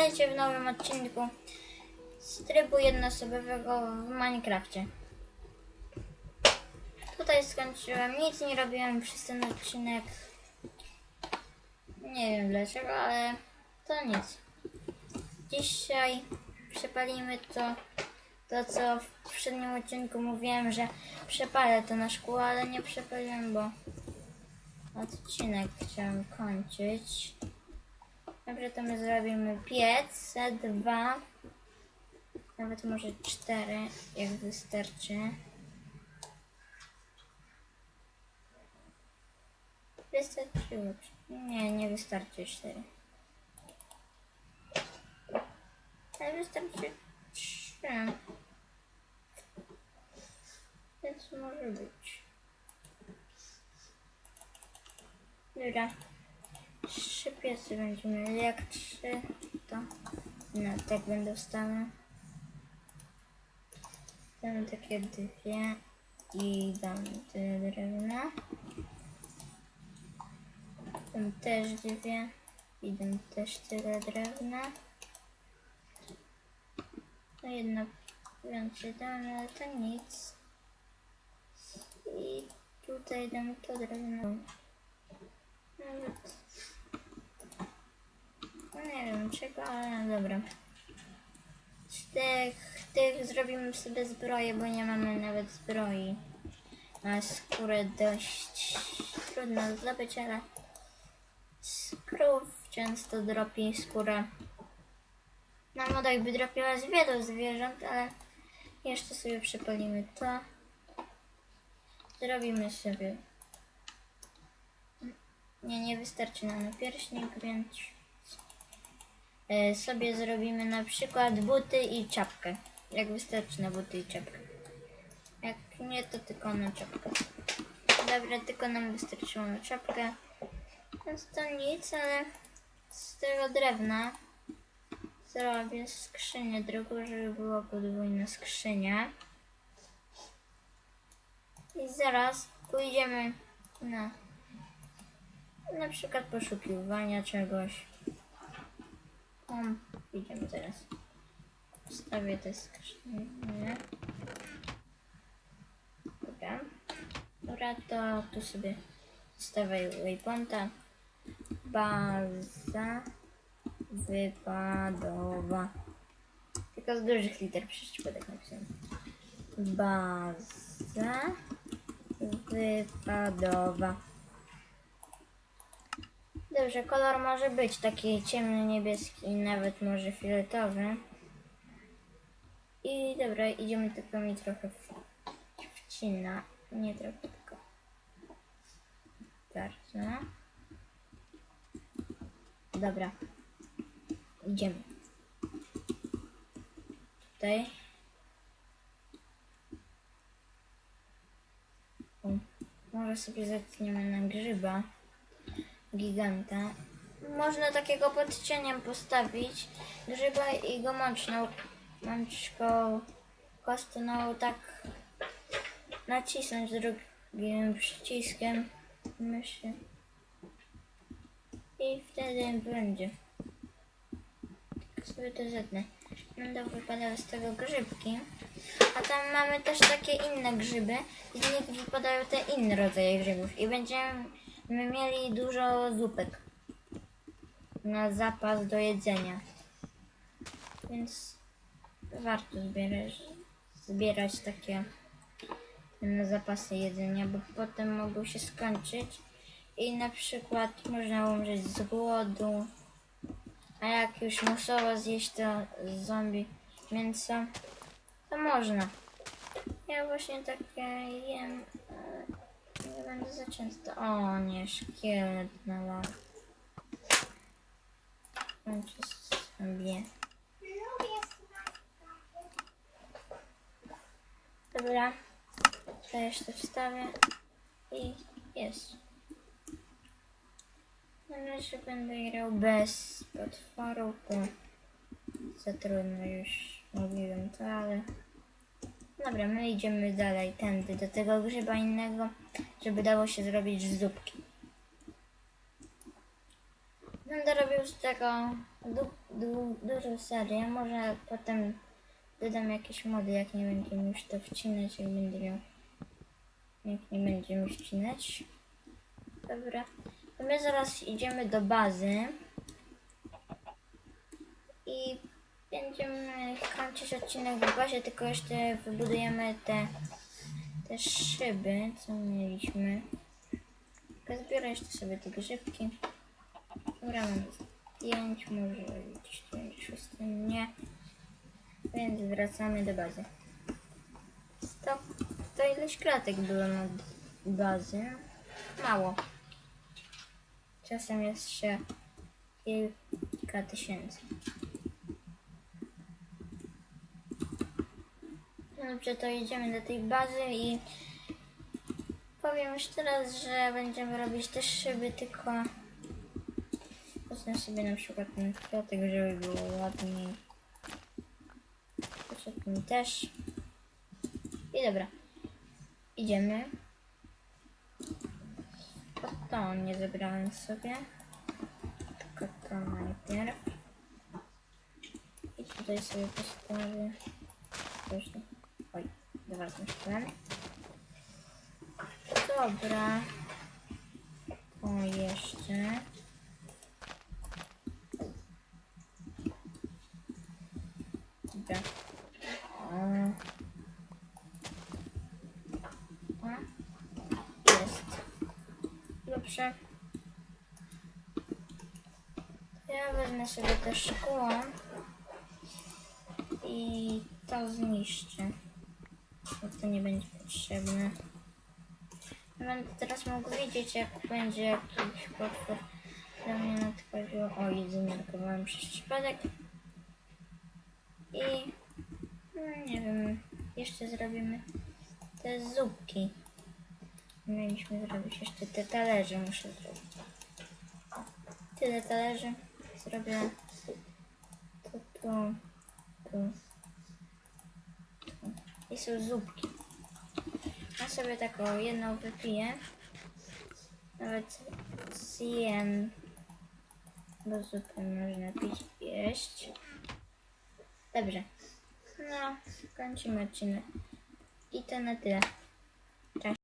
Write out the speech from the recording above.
Witajcie w nowym odcinku z trybu jednoosobowego w Minecrafcie. Tutaj skończyłem, nic nie robiłem przez ten odcinek. Nie wiem dlaczego, ale to nic. Dzisiaj przepalimy to, to co w poprzednim odcinku mówiłem, że przepalę to na szkło, ale nie przepaliłem, bo odcinek chciałem kończyć. Dobrze, to my zrobimy piec, dwa, nawet może cztery, jak wystarczy. Wystarczyło. Nie, nie wystarczy cztery. Ale wystarczy trzy. Więc może być. Dobra. Trzy piesy będziemy mieli. Jak trzy, to no tak będą stały. Damy takie dwie i damy tyle drewna. Dam też dwie i dam też tyle drewna. No jedno więcej damy, ale to nic. I tutaj dam to drewno. Nawet no ale dobra. Z tych, tych zrobimy sobie zbroję, bo nie mamy nawet zbroi. A skórę dość trudno zdobyć, ale z krów często dropi skórę. Na modach by dropiła z wielu zwierząt, ale jeszcze sobie przypalimy to. Zrobimy sobie. Nie, nie wystarczy nam na pierśnik, więc sobie zrobimy na przykład buty i czapkę. Jak wystarczy na buty i czapkę. Jak nie, to tylko na czapkę. Dobra, tylko nam wystarczyło na czapkę. Więc to nic, ale z tego drewna zrobię skrzynię drugą, żeby była podwójna skrzynia. I zaraz pójdziemy na na przykład poszukiwania czegoś. O, idziemy teraz. Wstawię te skrzynie. Dobra. Dobra, to tu sobie wstawię waypointa. Baza wypadowa. Tylko z dużych liter przez przypadek napisałem. Baza wypadowa. Dobrze, kolor może być taki ciemny niebieski, nawet może fioletowy. I dobra, idziemy tylko mi trochę wcina. Nie trochę, tylko bardzo. Dobra. Idziemy. Tutaj. Może sobie zetniemy na grzyba giganta. Można takiego pod cieniem postawić grzyba i go mączną, mączką kostną tak nacisnąć drugim przyciskiem myszy. I wtedy będzie. Tak sobie to zetnę. Będą wypadały z tego grzybki. A tam mamy też takie inne grzyby, z nich wypadają te inne rodzaje grzybów. I będziemy mieli dużo zupek na zapas do jedzenia. Więc warto zbierać, zbierać takie na zapasy jedzenia, bo potem mogą się skończyć i na przykład można umrzeć z głodu. A jak już musowo zjeść to zombie mięso, to można. Ja właśnie takie jem. Nie będę za często. O nie, lat. Kończę sobie. Dobra. To jeszcze wstawię. I jest. Na razie będę grał bez potworu, bo za trudno już mówiłem to, ale... Dobra, my idziemy dalej, tędy, do tego grzyba innego, żeby dało się zrobić zupki. Będę robił z tego du, du, dużą serię. Może potem dodam jakieś mody, jak nie będziemy już to wcinać, jak będę miał. Jak nie będziemy wcinać. Dobra. To my zaraz idziemy do bazy. I będziemy kończyć odcinek w bazie, tylko jeszcze wybudujemy te, te szyby, co mieliśmy. Tylko Zbiorę jeszcze sobie te grzybki. Dobra, mam 5, może gdzieś tu szósty, nie. Więc wracamy do bazy. Stop. To ileś kratek było na bazy? Mało. Czasem jeszcze kilka tysięcy. Dobrze, to idziemy do tej bazy i powiem już teraz, że będziemy robić też szyby, tylko Poznę sobie na przykład ten kwiatek, żeby było ładniej. Potrzebny też. I dobra. Idziemy. To, to nie zebrałem sobie. Tylko to najpierw. I tutaj sobie postawię. Proszę. Dobra, zniszczyłem. Dobra. O, jeszcze. O. Jest. Dobrze. Ja wezmę sobie to szkło i to zniszczę. Bo to nie będzie potrzebne. Będę teraz mógł wiedzieć, jak będzie jakiś potwór do mnie nadchodził. O, jedzenie markowałem przez przypadek. I no, nie wiem, jeszcze zrobimy te zupki. Mieliśmy zrobić jeszcze te talerze, muszę zrobić. Tyle talerzy zrobię. Tu, tu. tu. I są zupki. Ja sobie taką jedną wypiję. Nawet zjem. Bo zupę można pić jeść. Dobrze. No, kończymy odcinek. I to na tyle.